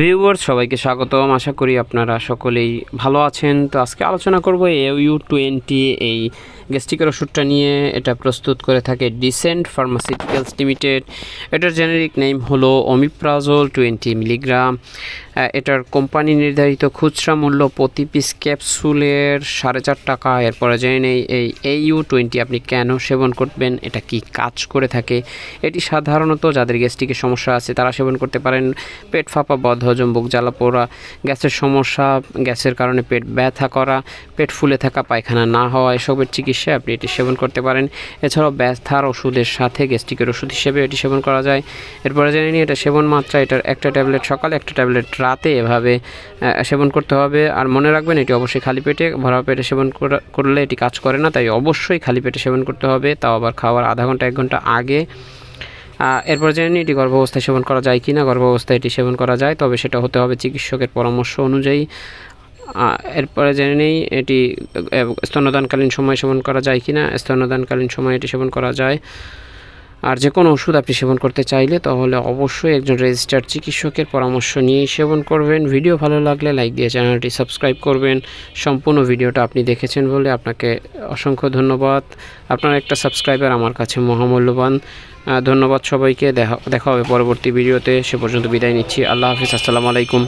Viewers সবাইকে স্বাগতম। আশা করি আপনারা সকলেই ভালো আছেন। তো আজকে আলোচনা করব ইউ টোয়েন্টি এই গ্যাস্ট্রিকের ওষুধটা নিয়ে। এটা প্রস্তুত করে থাকে ডিসেন্ট ফার্মাসিউটিক্যালস লিমিটেড এটার জেনেরিক নেম হলো অমিপ্রাজল টোয়েন্টি মিলিগ্রাম এটার কোম্পানি নির্ধারিত খুচরা মূল্য প্রতি পিস ক্যাপসুলের সাড়ে চার টাকা। এরপরে জেনে নেই, এই এ ইউ টোয়েন্টি আপনি কেন সেবন করবেন? এটা কি কাজ করে থাকে? এটি সাধারণত যাদের গ্যাস্ট্রিকের সমস্যা আছে, তারা সেবন করতে পারেন। পেট ফাঁপা বদহজম বুক জ্বালা পোড়া, গ্যাসের সমস্যা, গ্যাসের কারণে পেট ব্যথা করা, পেট ফুলে থাকা, পায়খানা না হওয়া, এসবের চিকিৎসায় আপনি এটি সেবন করতে পারেন। এছাড়াও ব্যথার ওষুধের সাথে গ্যাস্ট্রিকের ওষুধ হিসেবে এটি সেবন করা যায়। এরপরে জেনে নিই, এটা সেবন মাত্রা, এটার একটা ট্যাবলেট সকালে, একটা ট্যাবলেট রাতে এভাবে সেবন করতে হবে। আর মনে রাখবেন, এটি অবশ্যই খালি পেটে, ভরা পেটে সেবন করা- করলে এটি কাজ করে না, তাই অবশ্যই খালি পেটে সেবন করতে হবে। তাও আবার খাওয়ার আধা ঘণ্টা, এক ঘণ্টা আগে এরপর জেনে নিই এটি গর্ভাবস্থায় সেবন করা যায় কি না গর্ভাবস্থায় এটি সেবন করা যায়, তবে সেটা হতে হবে চিকিৎসকের পরামর্শ অনুযায়ী। এরপরে জেনে নেই এটি স্তন্যদানকালীন সময় সেবন করা যায় কি না স্তন্যদানকালীন সময় এটি সেবন করা যায়। আর যে কোনো ওষুধ আপনি সেবন করতে চাইলে তাহলে অবশ্যই একজন রেজিস্টার্ড চিকিৎসকের পরামর্শ নিয়েই সেবন করবেন। ভিডিও ভালো লাগলে লাইক দিয়ে চ্যানেলটি সাবস্ক্রাইব করবেন। সম্পূর্ণ ভিডিওটা আপনি দেখেছেন বলে আপনাকে অসংখ্য ধন্যবাদ। আপনার একটা সাবস্ক্রাইবার আমার কাছে মহামূল্যবান। ধন্যবাদ সবাইকে। দেখা দেখা হবে পরবর্তী ভিডিওতে। সে পর্যন্ত বিদায় নিচ্ছি। আল্লাহ হাফিজ। আসসালামু আলাইকুম।